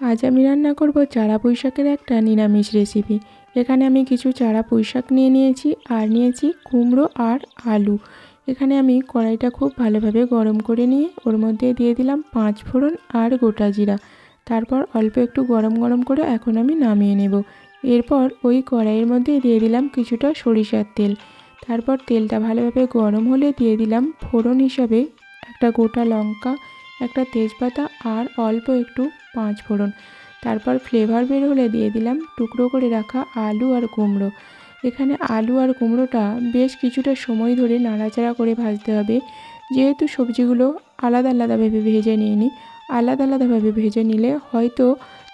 আজ আমি রান্না করব চারা পুঁই শাকের একটা নিরামিষ রেসিপি এখানে আমি কিছু চারা পুঁইশাক নিয়ে নিয়েছি, আর নিয়েছি কুমড়ো আর আলু। এখানে আমি কড়াইটা খুব ভালোভাবে গরম করে নিয়ে ওর মধ্যে দিয়ে দিলাম পাঁচ ফোড়ন আর গোটা জিরা। তারপর অল্প একটু গরম গরম করে এখন আমি নামিয়ে নেব। এরপর ওই কড়াইয়ের মধ্যে দিয়ে দিলাম কিছুটা সরিষার তেল। তারপর তেলটা ভালোভাবে গরম হলে দিয়ে দিলাম ফোড়ন হিসাবে একটা গোটা লঙ্কা একটা তেজপাতা আর অল্প একটু পাঁচ ফোড়ন। তারপর ফ্লেভার বের হলে দিয়ে দিলাম টুকরো করে রাখা আলু আর কুমড়ো। এখানে আলু আর কুমড়োটা বেশ কিছুটা সময় ধরে নাড়াচাড়া করে ভাজতে হবে। যেহেতু সবজিগুলো আলাদা আলাদাভাবে ভেজে নিয়ে নিই আলাদা আলাদাভাবে ভেজে নিলে হয়তো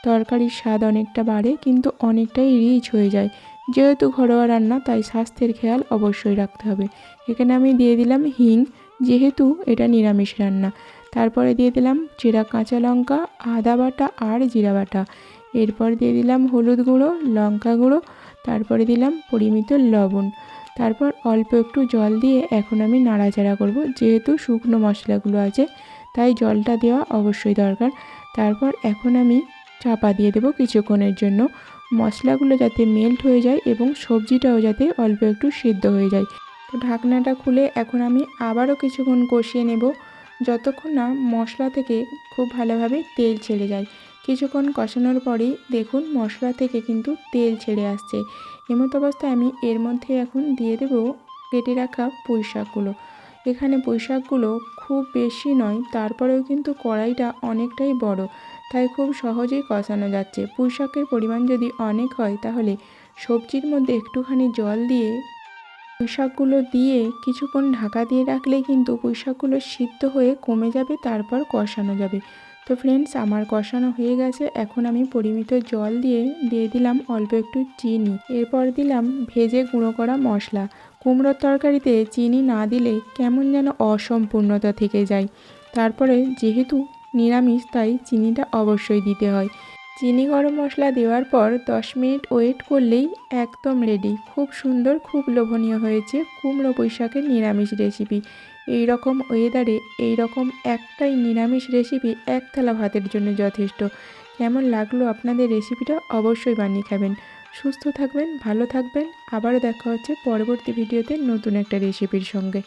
তরকারির স্বাদ অনেকটা বাড়ে কিন্তু অনেকটাই রিচ হয়ে যায়। যেহেতু ঘরোয়া রান্না তাই স্বাস্থ্যের খেয়াল অবশ্যই রাখতে হবে। এখানে আমি দিয়ে দিলাম হিং, যেহেতু এটা নিরামিষ রান্না। তারপরে দিয়ে দিলাম চিরা কাঁচা লঙ্কা, আদা বাটা আর জিরা বাটা। এরপর দিয়ে দিলাম হলুদ গুঁড়ো, লঙ্কা গুঁড়ো, তারপরে দিলাম পরিমিত লবণ। তারপর অল্প একটু জল দিয়ে এখন আমি নাড়াচাড়া করব, যেহেতু শুকনো মশলাগুলো আছে, তাই জলটা দেওয়া অবশ্যই দরকার। তারপর এখন আমি চাপা দিয়ে দেবো কিছুক্ষণের জন্য। মশলাগুলো যাতে মেল্ট হয়ে যায় এবং সবজিটাও যাতে অল্প একটু সিদ্ধ হয়ে যায়। তো ঢাকনাটা খুলে এখন আমি আবারও কিছুক্ষণ কষিয়ে নেব। যতক্ষণ না মশলা থেকে খুব ভালোভাবে তেল ছেড়ে যায়। কিছুক্ষণ কষানোর পরেই দেখুন মশলা থেকে কিন্তু তেল ছেড়ে আসছে। এমতো অবস্থায় আমি এর মধ্যে এখন দিয়ে দেব কেটে রাখা পুঁই শাকগুলো এখানে পুঁই শাকগুলো খুব বেশি নয়, তারপরেও কিন্তু কড়াইটা অনেকটাই বড়, তাই খুব সহজেই কষানো যাচ্ছে। পুঁই শাকের পরিমাণ যদি অনেক হয়, তাহলে সবজির মধ্যে একটুখানি জল দিয়ে পুঁইশাকগুলো দিয়ে কিছুক্ষণ ঢাকা দিয়ে রাখলে কিন্তু পুঁইশাকগুলো সিদ্ধ হয়ে কমে যাবে, তারপর কষানো যাবে। তো ফ্রেন্ডস আমার কষানো হয়ে গেছে। এখন আমি পরিমিত জল দিয়ে দিয়ে দিলাম অল্প একটু চিনি। এরপর দিলাম ভেজে গুঁড়ো করা মশলা। কুমড়োর তরকারিতে চিনি না দিলে কেমন যেন অসম্পূর্ণতা থেকে যায়। তারপরে যেহেতু নিরামিষ, তাই চিনিটা অবশ্যই দিতে হয়। চিনি গরম মশলা দেওয়ার পর দশ মিনিট ওয়েট করলেই একদম রেডি খুব সুন্দর, খুব লোভনীয় হয়েছে কুমড়ো বৈশাখের নিরামিষ রেসিপি এই রকম ওয়েদারে এই রকম একটাই নিরামিষ রেসিপি এক থালা ভাতের জন্য যথেষ্ট। কেমন লাগল আপনাদের রেসিপিটা অবশ্যই বানিয়ে খাবেন। সুস্থ থাকবেন, ভালো থাকবেন। আবারও দেখা হচ্ছে পরবর্তী ভিডিওতে নতুন একটা রেসিপির সঙ্গে।